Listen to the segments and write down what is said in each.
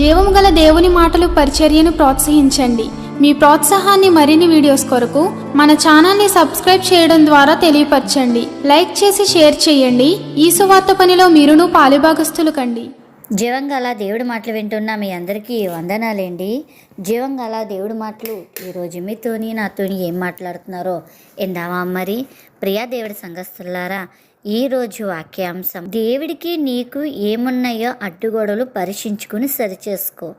జీవము గల దేవుని మాటలు పరిచర్యను ప్రోత్సహించండి. మీ ప్రోత్సాహాన్ని మరిన్ని వీడియోస్ కొరకు మన ఛానల్ని సబ్స్క్రైబ్ చేయడం ద్వారా తెలియపరచండి. లైక్ చేసి షేర్ చేయండి. ఈ సువార్త పనిలో మీరును పాలుభాగస్తులు కండి. జీవంగల దేవుడి మాటలు వింటున్న మీ అందరికీ వందనాలండి. జీవంగల దేవుడి మాటలు ఈరోజు మీతోని నాతోని ఏం మాట్లాడుతున్నారో ఎందామా మరి? ప్రియా దేవుడి సంఘస్థులారా ఈరోజు వాక్యాంశం దేవుడికి నీకు ఏమున్నాయో అడ్డుగోడలు పరీక్షించుకుని సరిచేసుకో.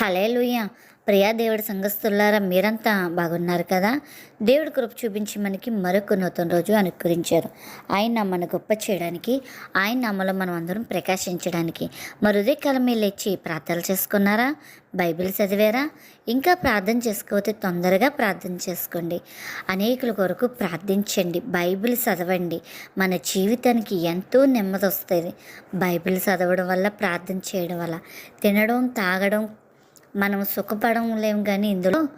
హలేలుయ్య ప్రియా దేవుడి సంఘస్థులారా మీరంతా బాగున్నారు కదా? దేవుడి కృప చూపించి మనకి మరొక నూతన రోజు అనుకరించారు. ఆయన మన గొప్ప చేయడానికి ఆయన నామలో మనం అందరం ప్రకాశించడానికి మరి ఉదయకాలం లేచి ప్రార్థనలు చేసుకున్నారా? బైబిల్ చదివారా? ఇంకా ప్రార్థన చేసుకోతే తొందరగా ప్రార్థన చేసుకోండి. అనేకుల కొరకు ప్రార్థించండి. బైబిల్ చదవండి. మన జీవితానికి ఎంతో నెమ్మది వస్తుంది. బైబిల్ చదవడం వల్ల ప్రార్థన చేయడం వల్ల తినడం తాగడం మనం సుఖపడం లేము కానీ ఇందులో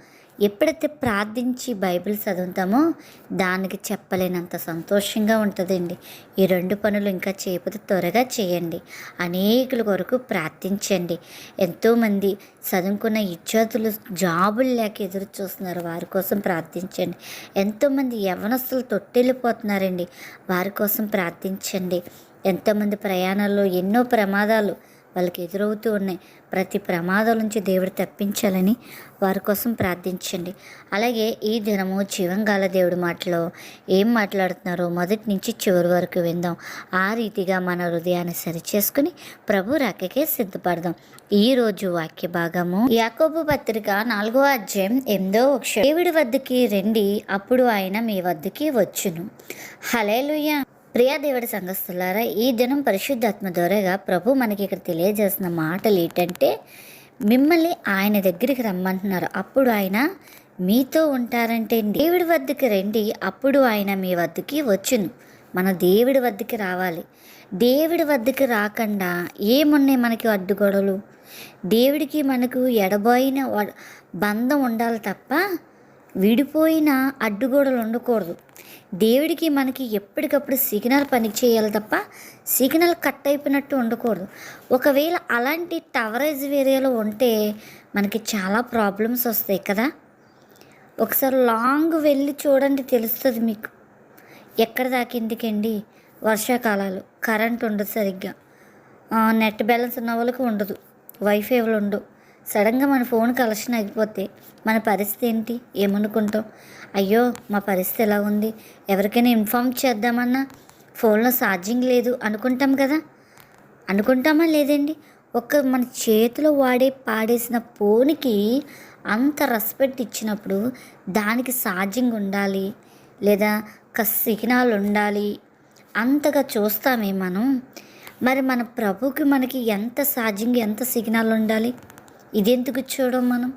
ఎప్పుడైతే ప్రార్థించి బైబిల్ చదువుతామో దానికి చెప్పలేనంత సంతోషంగా ఉంటుందండి. ఈ రెండు పనులు ఇంకా చేయకపోతే త్వరగా చేయండి. అనేకుల కొరకు ప్రార్థించండి. ఎంతోమంది చదువుకున్న విద్యార్థులు జాబులు లేక ఎదురు చూస్తున్నారు. వారి కోసం ప్రార్థించండి. ఎంతోమంది యవనస్తులు తొట్టెళ్ళిపోతున్నారండి వారి కోసం ప్రార్థించండి. ఎంతోమంది ప్రయాణాల్లో ఎన్నో ప్రమాదాలు వాళ్ళకి ఎదురవుతూ ఉన్నాయి. ప్రతి ప్రమాదం నుంచి దేవుడు తప్పించాలని వారి కోసం ప్రార్థించండి. అలాగే ఈ దినము జీవంగాల దేవుడి మాటలో ఏం మాట్లాడుతున్నారో మొదటి నుంచి చివరి వరకు విందాం. ఆ రీతిగా మన హృదయాన్ని సరిచేసుకుని ప్రభు రాకకే సిద్ధపడదాం. ఈ రోజు వాక్య భాగము యాకోబు పత్రిక నాలుగో అధ్యాయం ఎనిమిదో అక్షరం దేవుడి వద్దకి రండి అప్పుడు ఆయన మీ వద్దకి వచ్చును. హలేలుయ్య ప్రియా దేవుడి సంఘస్థులారా ఈ దినం పరిశుద్ధాత్మ ద్వారాగా ప్రభు మనకి ఇక్కడ తెలియజేసిన మాటలు ఏంటంటే మిమ్మల్ని ఆయన దగ్గరికి రమ్మంటున్నారు. అప్పుడు ఆయన మీతో ఉంటారంటే దేవుడి వద్దకి రండి. అప్పుడు ఆయన మీ వద్దకి వచ్చును. మన దేవుడి వద్దకి రావాలి. దేవుడి వద్దకి రాకుండా ఏమున్నాయి మనకి అడ్డుగొడవలు దేవుడికి మనకు ఎడబోయిన వ- బంధం ఉండాలి తప్ప విడిపోయిన అడ్డుగోడలు ఉండకూడదు. దేవుడికి మనకి ఎప్పటికప్పుడు సిగ్నల్ పని చేయాలి తప్ప సిగ్నల్ కట్ అయిపోయినట్టు ఉండకూడదు. ఒకవేళ అలాంటి టవరేజ్ ఏరియాలో ఉంటే మనకి చాలా ప్రాబ్లమ్స్ వస్తాయి కదా? ఒకసారి లాంగ్ వెళ్ళి చూడండి తెలుస్తుంది మీకు. ఎక్కడ దాకా ఎందుకండి వర్షాకాలాలు కరెంట్ ఉండదు సరిగ్గా. నెట్ బ్యాలెన్స్ ఉన్న వాళ్ళకి ఉండదు. వైఫై ఉండవు. సడన్గా మన ఫోన్ కలెక్షన్ అయిపోతే మన పరిస్థితి ఏంటి? ఏమనుకుంటాం? అయ్యో మా పరిస్థితి ఎలా ఉంది? ఎవరికైనా ఇన్ఫామ్ చేద్దామన్నా ఫోన్లో ఛార్జింగ్ లేదు అనుకుంటాం కదా? అనుకుంటామా లేదండి? ఒక మన చేతిలో వాడే పాడేసిన ఫోన్కి అంత రెస్పెక్ట్ ఇచ్చినప్పుడు దానికి ఛార్జింగ్ ఉండాలి లేదా ఒక సిగ్నల్ ఉండాలి అంతగా చూస్తామే మనం. మరి మన ప్రభుకి మనకి ఎంత ఛార్జింగ్ ఎంత సిగ్నల్ ఉండాలి? ఇదెందుకు చూడం మనం?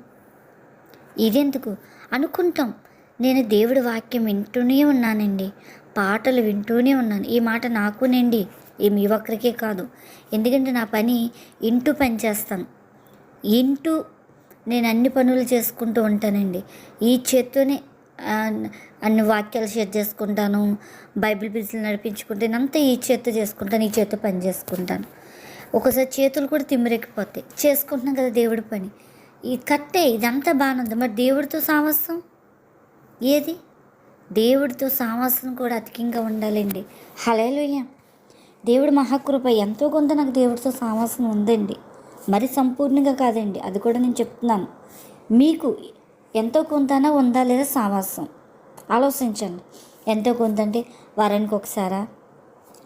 ఇదెందుకు? అనుకుంటాం. నేను దేవుడి వాక్యం వింటూనే ఉన్నానండి. పాటలు వింటూనే ఉన్నాను. ఈ మాట నాకునండి. ఈ మీ ఒక్కరికే కాదు. ఎందుకంటే నా పని ఇంటూ పని చేస్తాను. ఇంటూ నేను అన్ని పనులు చేసుకుంటూ ఉంటానండి. ఈ చేత్తోనే అన్ని వాక్యాలు షేర్ చేసుకుంటాను. బైబిల్ బిజ్లు నడిపించుకుంటాను అంతా ఈ చేత్తో చేసుకుంటాను. ఈ చేత్తో పని చేసుకుంటాను. ఒకసారి చేతులు కూడా తిమ్మిరెక్కిపోతాయి. చేసుకుంటున్నాం కదా దేవుడి పని. ఈ కట్టే ఇదంతా బాగానే ఉంది. మరి దేవుడితో సామస్యం ఏది? దేవుడితో సామస్యం కూడా అతికింగా ఉండాలండి. హలేలుయ్య దేవుడి మహాకృప ఎంతో కొంత నాకు దేవుడితో సామస్యం ఉందండి. మరి సంపూర్ణంగా కాదండి. అది కూడా నేను చెప్తున్నాను. మీకు ఎంతో కొంతనా ఉందా లేదా సామస్యం ఆలోచించండి. ఎంతో కొంత అంటే వారానికి ఒకసారా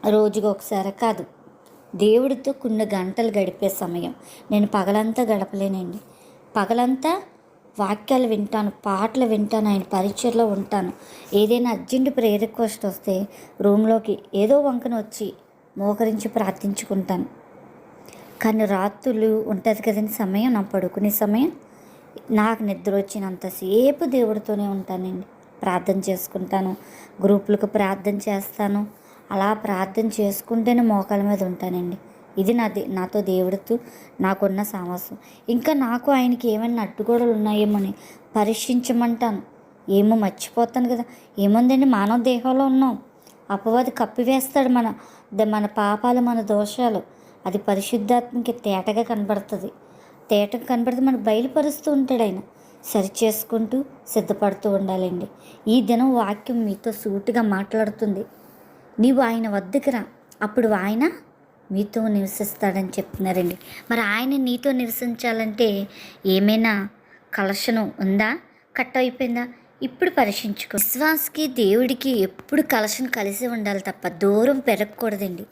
రోజుకి ఒకసారా కాదు. దేవుడితో కొన్ని గంటలు గడిపే సమయం. నేను పగలంతా గడపలేనండి. పగలంతా వాక్యాలు వింటాను పాటలు వింటాను ఆయన పరిచయలో ఉంటాను. ఏదైనా అర్జెంట్ ప్రేయర్ రిక్వెస్ట్ వస్తే రూమ్లోకి ఏదో వంకన వచ్చి మోకరించి ప్రార్థించుకుంటాను. కానీ రాత్రులు ఉంటుంది కదండి సమయం నా పడుకునే సమయం. నాకు నిద్ర వచ్చినంతసేపు దేవుడితోనే ఉంటానండి. ప్రార్థన చేసుకుంటాను గ్రూపులకు ప్రార్థన చేస్తాను. అలా ప్రార్థన చేసుకుంటేనే మోకాల మీద ఉంటానండి. ఇది నా దే నాతో దేవుడితో నాకున్న సామస్యం ఇంకా నాకు ఆయనకి ఏమైనా అడ్డుగోడలు ఉన్నాయేమోని పరీక్షించమంటాను. ఏమో మర్చిపోతాను కదా. ఏముందండి? మానవ దేహంలో ఉన్నాం. అపవాది కప్పివేస్తాడు మన ద- మన పాపాలు మన దోషాలు. అది పరిశుద్ధాత్మకి తేటగా కనబడుతుంది. తేటగా కనబడితే మనకు బయలుపరుస్తూ ఉంటాడు ఆయన. సరి చేసుకుంటూ సిద్ధపడుతూ ఉండాలండి. ఈ దినం వాక్యం మీతో సూటిగా మాట్లాడుతుంది. నీవు ఆయన వద్దకు రా. అప్పుడు ఆయన మీతో నివసిస్తాడని చెప్తున్నారండి. మరి ఆయన నీతో నివసించాలంటే ఏమైనా కలశనం ఉందా? కట్ అయిపోయిందా? ఇప్పుడు పరీక్షించుకో. విశ్వాస్కి దేవుడికి ఎప్పుడు కలశం కలిసి ఉండాలి తప్ప దూరం పెరగకూడదండి.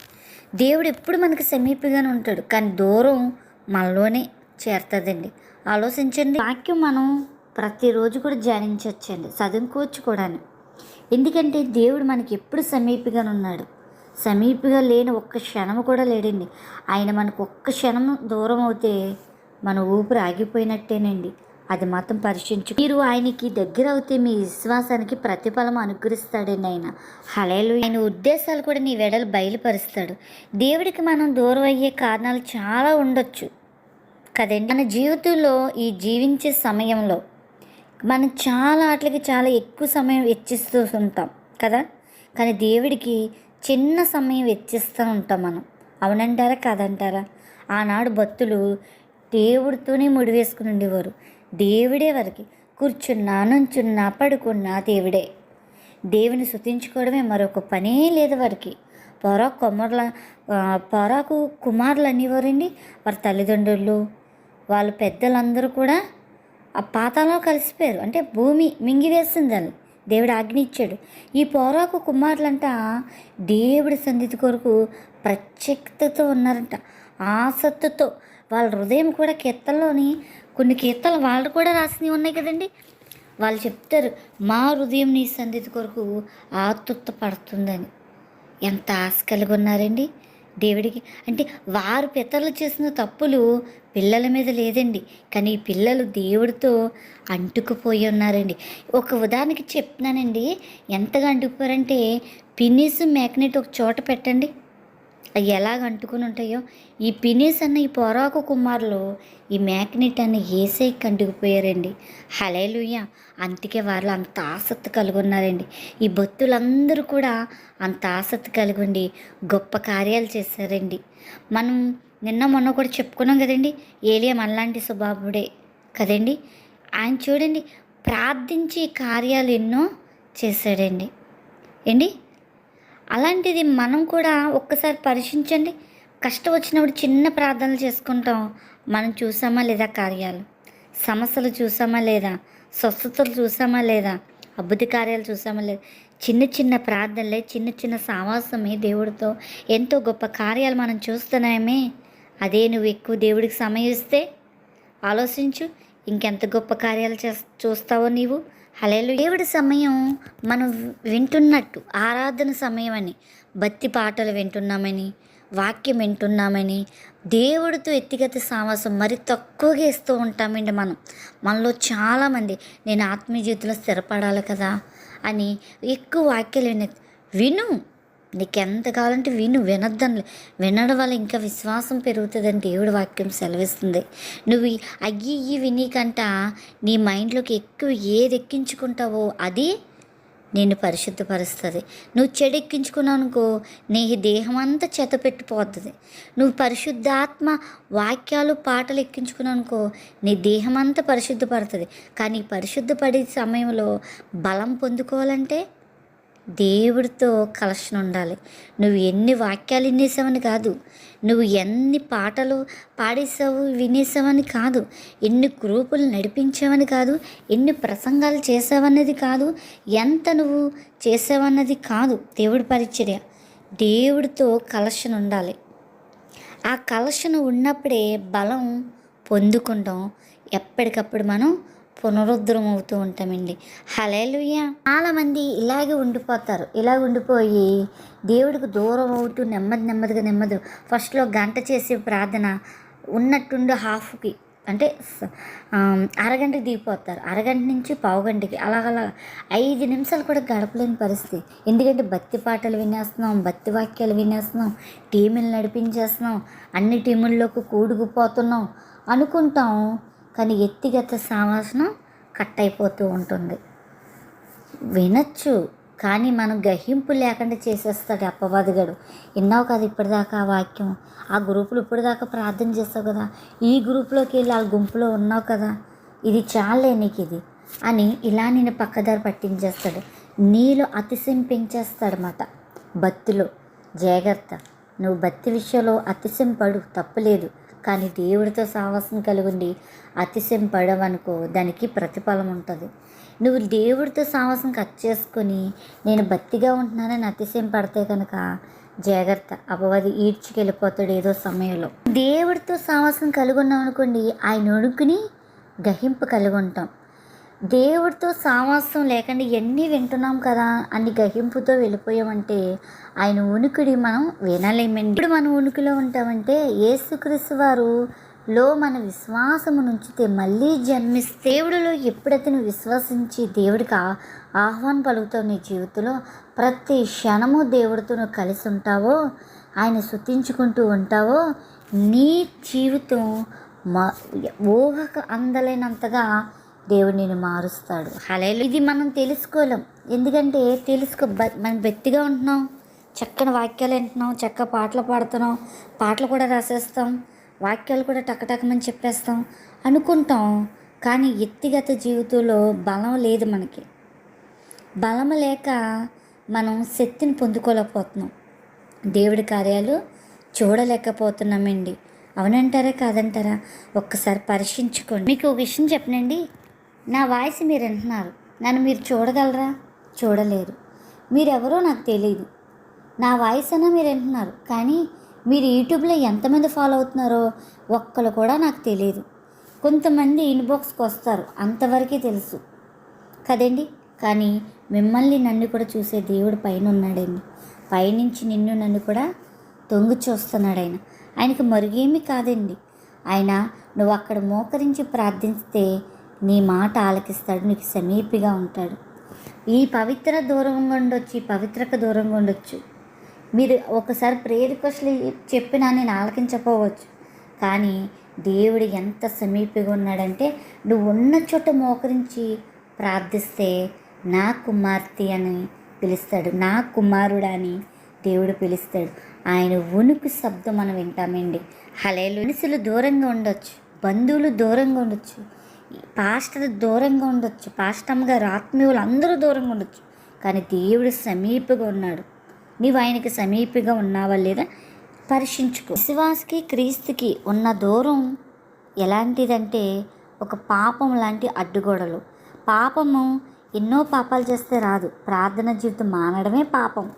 దేవుడు ఎప్పుడు మనకు సమీపంగానే ఉంటాడు కానీ దూరం మనలోనే చేరుతుందండి. ఆలోచించండి. వాక్యం మనం ప్రతిరోజు కూడా ధ్యానించవచ్చండి. చదువుకోవచ్చు కూడా ఎందుకంటే దేవుడు మనకి ఎప్పుడు సమీపగా ఉన్నాడు. సమీపిగా లేని ఒక్క క్షణం కూడా లేడండి. ఆయన మనకు ఒక్క క్షణం దూరం అవుతే మన ఊపిరి ఆగిపోయినట్టేనండి. అది మాత్రం పరీక్షించు మీరు ఆయనకి దగ్గర అవుతే మీ విశ్వాసానికి ప్రతిఫలం అనుగ్రహిస్తాడండి ఆయన. హలేలు ఆయన ఉద్దేశాలు కూడా నీ వెడలు బయలుపరుస్తాడు. దేవుడికి మనం దూరం అయ్యే కారణాలు చాలా ఉండొచ్చు. కదండి? మన జీవితంలో ఈ జీవించే సమయంలో మనం చాలా వాటికి చాలా ఎక్కువ సమయం వెచ్చిస్తూ ఉంటాం కదా? కానీ దేవుడికి చిన్న సమయం వెచ్చిస్తూ ఉంటాం మనం. అవునంటారా? కాదంటారా? ఆనాడు భక్తులు దేవుడితోనే ముడివేసుకుని ఉండేవారు. దేవుడే వారికి కూర్చున్నా నుంచున్నా పడుకున్నా దేవుడే. దేవుని శుతించుకోవడమే మరొక పనే లేదు వారికి. పొరా కుమారుల పొరాకు కుమారులు అనేవారండి. వారి తల్లిదండ్రులు వాళ్ళ పెద్దలందరూ కూడా ఆ పాతాలో కలిసిపోయారు. అంటే భూమి మింగివేస్తుంది వాళ్ళు దేవుడు ఆజ్ఞ ఇచ్చాడు. ఈ పోరాకు కుమారులంట దేవుడి సంధితి కొరకు ప్రత్యేకతతో ఉన్నారంట. ఆసక్తితో. వాళ్ళ హృదయం కూడా కీర్తనలోని కొన్ని కీర్తనలు వాళ్ళు కూడా రాసినవి ఉన్నాయి కదండి. వాళ్ళు చెప్తారు మా హృదయం నీ సంధితి కొరకు ఆతుత్త పడుతుందని ఎంత ఆశ కలిగి ఉన్నారండి. దేవుడికి. అంటే వారు పితరులు చేసిన తప్పులు పిల్లల మీద లేదండి. కానీ ఈ పిల్లలు దేవుడితో అంటుకుపోయి ఉన్నారండి. ఒక ఉదాహరణకి చెప్తున్నానండి. ఎంతగా అంటుకుపోయారంటే పిన్నీస్ మ్యాగ్నెట్ ఒక చోట పెట్టండి. అవి ఎలాగ అంటుకుని ఉంటాయో ఈ పినీస్ అన్న ఈ పొరాకు కుమారులు ఈ మ్యాగ్నెట్ అన్న ఏసై అంటుకుపోయారండి హలేలుయ్య అందుకే వాళ్ళు అంత ఆసక్తి కలిగి ఉన్నారండి ఈ భక్తులందరూ కూడా అంత ఆసక్తి కలిగి ఉండి గొప్ప కార్యాలు చేశారండి. మనం నిన్న మొన్న కూడా చెప్పుకున్నాం కదండి ఏలియా మనలాంటి స్వభావుడే కదండి. ఆయన చూడండి ప్రార్థించి కార్యాలు ఎన్నో చేశాడండి. ఏంటి? అలాంటిది మనం కూడా ఒక్కసారి పరీక్షించండి కష్టం వచ్చినప్పుడు చిన్న ప్రార్థనలు చేసుకుంటాం. మనం చూసామా లేదా కార్యాలు? సమస్యలు చూసామా లేదా? స్వస్థతలు చూసామా లేదా? అద్భుత కార్యాలు చూసామా లేదా? చిన్న చిన్న ప్రార్థనలే చిన్న చిన్న సావాసమే దేవుడితో. ఎంతో గొప్ప కార్యాలు మనం చూస్తున్నామే. అదే నువ్వు ఎక్కువ దేవుడికి సమయం ఇస్తే ఆలోచించు. ఇంకెంత గొప్ప కార్యాలు చేస్ చూస్తావో నీవు? హలేలు దేవుడి సమయం మనం వింటున్నట్టు ఆరాధన సమయం అని భక్తి పాటలు వింటున్నామని వాక్యం వింటున్నామని దేవుడితో వ్యక్తిగత సావాసం మరి తక్కువగా ఇస్తూ ఉంటామండి మనం. మనలో చాలామంది నేను ఆత్మీయ జీవితంలో స్థిరపడాలి కదా అని ఎక్కువ వాక్యాలు విను. నీకు ఎంత కావాలంటే విను వినొద్దని వినడం వల్ల ఇంకా విశ్వాసం పెరుగుతుందని దేవుడి వాక్యం సెలవిస్తుంది. నువ్వు అయ్యి ఇయ్యి విని కంట నీ మైండ్లోకి ఎక్కువ ఏది ఎక్కించుకుంటావో అది నేను పరిశుద్ధపరుస్తుంది. నువ్వు చెడు ఎక్కించుకున్నావు అనుకో నీ దేహం అంతా చెత పెట్టిపోతుంది. నువ్వు పరిశుద్ధాత్మ వాక్యాలు పాటలు ఎక్కించుకున్నావు అనుకో నీ దేహం అంతా పరిశుద్ధపడుతుంది. కానీ పరిశుద్ధపడే సమయంలో బలం పొందుకోవాలంటే దేవుడితో కలెక్షన్ ఉండాలి. నువ్వు ఎన్ని వాక్యాలు వినేసావని కాదు. నువ్వు ఎన్ని పాటలు పాడేసావు వినేసావని కాదు. ఎన్ని గ్రూపులు నడిపించావని కాదు. ఎన్ని ప్రసంగాలు చేసావన్నది కాదు. ఎంత నువ్వు చేసావన్నది కాదు దేవుడి పరిచర్య. దేవుడితో కలెక్షన్ ఉండాలి. ఆ కలెక్షన్ ఉన్నప్పుడే బలం పొందుకుంటాం. ఎప్పటికప్పుడు మనం పునరుద్ధరమవుతూ ఉంటామండి. హలేలుయ్య చాలామంది ఇలాగే ఉండిపోతారు. ఇలా ఉండిపోయి దేవుడికి దూరం అవుతూ నెమ్మది నెమ్మదిగా నెమ్మది ఫస్ట్లో గంట చేసే ప్రార్థన ఉన్నట్టుండి హాఫ్కి అంటే అరగంటకి దిగిపోతారు. అరగంట నుంచి పావుగంటకి అలాగలా ఐదు నిమిషాలు కూడా గడపలేని పరిస్థితి. ఎందుకంటే భక్తి పాటలు వినేస్తున్నాం భక్తి వాక్యాలు వినేస్తున్నాం టీములు నడిపించేస్తున్నాం అన్ని టీముల్లోకి కూడుకుపోతున్నాం అనుకుంటాం. కానీ వ్యక్తిగత సావాసనం కట్ అయిపోతూ ఉంటుంది. వినొచ్చు కానీ మనం గ్రహింపు లేకుండా చేసేస్తాడు అప్పవాదిగాడు విన్నావు కదా ఇప్పటిదాకా ఆ వాక్యం? ఆ గ్రూపులు ఇప్పటిదాకా ప్రార్థన చేస్తావు కదా? ఈ గ్రూప్లోకి వెళ్ళి ఆ గుంపులో ఉన్నావు కదా? ఇది చాలే నీకు ఇది. అని ఇలా నేను పక్కదారి పట్టించేస్తాడు. నీలో అతిశయం పెంచేస్తాడనమాట భక్తిలో జాగ్రత్త. నువ్వు భక్తి విషయంలో అతిశయం పడు తప్పులేదు కానీ దేవుడితో సావాసం కలిగి అతిశయం పడవనుకో దానికి ప్రతిఫలం ఉంటుంది. నువ్వు దేవుడితో సావాసం కట్ చేసుకొని నేను భక్తిగా ఉంటున్నానని అతిశయం పడితే కనుక జాగ్రత్త. అపవాది ఈడ్చుకెళ్ళిపోతాడు ఏదో సమయంలో. దేవుడితో సావాసం కలిగి ఉన్నాం అనుకోండి ఆయన ఉడుకుని గహింపు కలిగి ఉంటాం దేవుడితో సావాసం లేకుండా ఎన్ని వింటున్నాం కదా అని గహింపుతో వెళ్ళిపోయామంటే ఆయన ఉనికిడి మనం వినలేమండి. ఇప్పుడు మనం ఉనికిలో ఉంటామంటే యేసుక్రీస్తు వారు లో మన విశ్వాసము నుంచితే మళ్ళీ జన్మిస్తే దేవుడిలో ఎప్పుడైతే నువ్వు విశ్వసించి దేవుడికి ఆహ్వానం పలుకుతావు నీ జీవితంలో ప్రతి క్షణము దేవుడితో నువ్వు కలిసి ఉంటావో ఆయన శుతించుకుంటూ ఉంటావో నీ జీవితం మా ఊహకు అందలేనంతగా దేవుడు నేను మారుస్తాడు. హలే ఇది మనం తెలుసుకోలేం. ఎందుకంటే తెలుసుకో బ- మనం బెత్తిగా ఉంటున్నాం. చక్కని వాక్యాలు వింటున్నాం. చక్క పాటలు పాడుతున్నాం. పాటలు కూడా రాసేస్తాం. వాక్యాలు కూడా టకటకమని చెప్పేస్తాం. అనుకుంటాం. కానీ వ్యక్తిగత జీవితంలో బలం లేదు మనకి. బలం లేక మనం శక్తిని పొందుకోలేకపోతున్నాం. దేవుడి కార్యాలు చూడలేకపోతున్నామండి. అవునంటారా? కాదంటారా? ఒక్కసారి పరీక్షించుకోండి. మీకు ఒక విషయం చెప్పనండి. నా వాయిస్ మీరు వింటున్నారు నన్ను మీరు చూడగలరా? చూడలేరు మీరెవరో నాకు తెలియదు నా వాయిస్ అన్నా మీరు వింటున్నారు కానీ మీరు యూట్యూబ్లో ఎంతమంది ఫాలో అవుతున్నారో ఒక్కరు కూడా నాకు తెలియదు కొంతమంది ఇన్బాక్స్కి వస్తారు. అంతవరకే తెలుసు. కదండి? కానీ మిమ్మల్ని నన్ను కూడా చూసే దేవుడు పైన ఉన్నాడండి పైనుంచి నిన్ను నన్ను కూడా తొంగి చూస్తున్నాడు ఆయన ఆయనకు మరుగేమీ కాదండి. ఆయన నువ్వు అక్కడ మోకరించి ప్రార్థిస్తే నీ మాట ఆలకిస్తాడు నీకు సమీపిగా ఉంటాడు. ఈ పవిత్ర దూరంగా ఉండొచ్చు ఈ పవిత్రకు దూరంగా ఉండొచ్చు. మీరు ఒకసారి ప్రేయర్ రిక్వెస్ట్లు చెప్పినా నేను ఆలకించకపోవచ్చు. కానీ దేవుడు ఎంత సమీపంగా ఉన్నాడంటే నువ్వు ఉన్న చోట మోకరించి ప్రార్థిస్తే నా కుమార్తె అని పిలుస్తాడు నా కుమారుడా అని దేవుడు పిలుస్తాడు. ఆయన ఉనికి శబ్దం మనం వింటామండి. హలేలు మనుషులు దూరంగా ఉండొచ్చు బంధువులు దూరంగా ఉండొచ్చు పాస్టర్ దూరంగా ఉండొచ్చు. పాస్టమ్ గారు ఆత్మీయులు అందరూ దూరంగా ఉండొచ్చు. కానీ దేవుడు సమీపగా ఉన్నాడు. నీవు ఆయనకి సమీపగా ఉన్నావా లేదా పరీక్షించుకో. విశ్వాసకి క్రీస్తుకి ఉన్న దూరం ఎలాంటిదంటే ఒక పాపం లాంటి అడ్డుగోడలు. పాపము ఎన్నో పాపాలు చేస్తే రాదు. ప్రార్థన జీవితం మానడమే పాపం.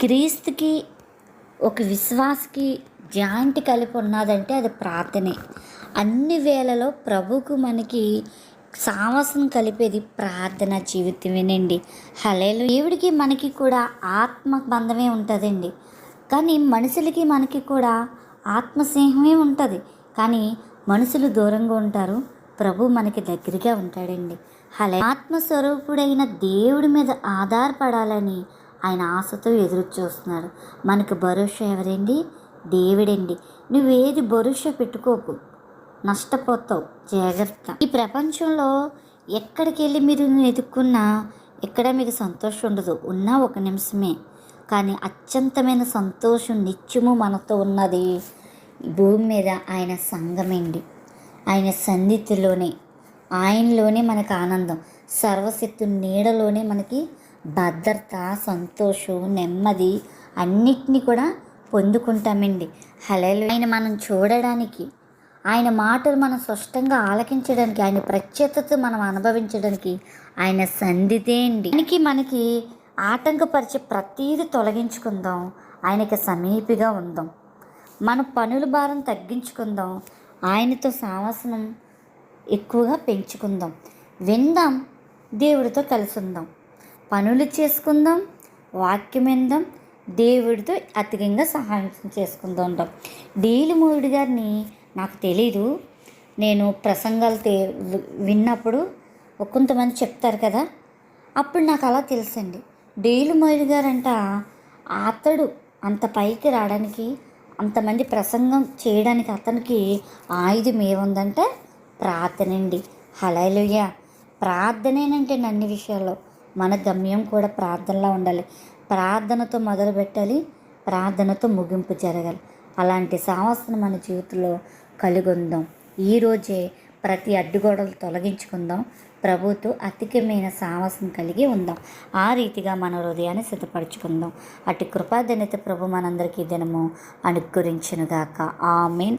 క్రీస్తుకి ఒక విశ్వాసకి జాయింట్ కలిపి ఉన్నదంటే అది ప్రార్థనే. అన్ని వేళలో ప్రభుకు మనకి సామసం కలిపేది ప్రార్థన జీవితమేనండి హలేలు దేవుడికి మనకి కూడా ఆత్మ బంధమే ఉంటుందండి. కానీ మనుషులకి మనకి కూడా ఆత్మస్నేహమే ఉంటుంది. కానీ మనుషులు దూరంగా ఉంటారు. ప్రభు మనకి దగ్గరగా ఉంటాడండి. హలే ఆత్మస్వరూపుడైన దేవుడి మీద ఆధారపడాలని ఆయన ఆశతో ఎదురు చూస్తున్నాడు మనకు భరోసా ఎవరండి? దేవుడండి. నువ్వేది భరోసా పెట్టుకోకు. నష్టపోతావు. జాగ్రత్త. ఈ ప్రపంచంలో ఎక్కడికి వెళ్ళి మీరు ఎదుక్కున్నా ఎక్కడ మీకు సంతోషం ఉండదు. ఉన్నా ఒక నిమిషమే. కానీ అత్యంతమైన సంతోషం నిత్యము మనతో ఉన్నది భూమి మీద ఆయన సంగమేండి ఆయన సన్నిధిలోనే ఆయనలోనే మనకు ఆనందం. సర్వశక్తు నీడలోనే మనకి భద్రత సంతోషం నెమ్మది అన్నిటినీ కూడా పొందుకుంటామండి. హలేలు ఆయన మనం చూడడానికి ఆయన మాటలు మనం స్పష్టంగా ఆలకించడానికి ఆయన ప్రత్యేకత మనం అనుభవించడానికి ఆయన సంధితే అండి. మనకి ఆటంకపరిచే ప్రతీది తొలగించుకుందాం. ఆయనకి సమీపిగా ఉందాం. మన పనుల భారం తగ్గించుకుందాం. ఆయనతో సావాసనం ఎక్కువగా పెంచుకుందాం. విందాం. దేవుడితో కలిసి ఉందాం పనులు చేసుకుందాం. వాక్యం విందాం. దేవుడితో అతికంగా సహాయం చేసుకుందాం ఉంటాం డీలి మూడు గారిని నాకు తెలీదు. నేను ప్రసంగాలు తే వి- విన్నప్పుడు కొంతమంది చెప్తారు కదా. అప్పుడు నాకు అలా తెలుసండి. డేలు మొయిల్ గారంట అతడు అంత పైకి రావడానికి అంతమంది ప్రసంగం చేయడానికి అతనికి ఆయుధం ఏముందంటే? ప్రార్థనండి. హలలుయ ప్రార్థనేనంటే అన్ని విషయాల్లో. మన గమ్యం కూడా ప్రార్థనలా ఉండాలి. ప్రార్థనతో మొదలు పెట్టాలి ప్రార్థనతో ముగింపు జరగాలి. అలాంటి సాహసం మన జీవితంలో కలిగి ఉందాం ఈరోజే ప్రతి అడ్డుగోడలు తొలగించుకుందాం. ప్రభుతో అధికమైన సాహసం కలిగి ఉందాం. ఆ రీతిగా మన హృదయాన్ని సిద్ధపరచుకుందాం. అటు కృపాదనిత ప్రభు మనందరికీ దినము అనుగ్రహించునుగాక. ఆమెన్.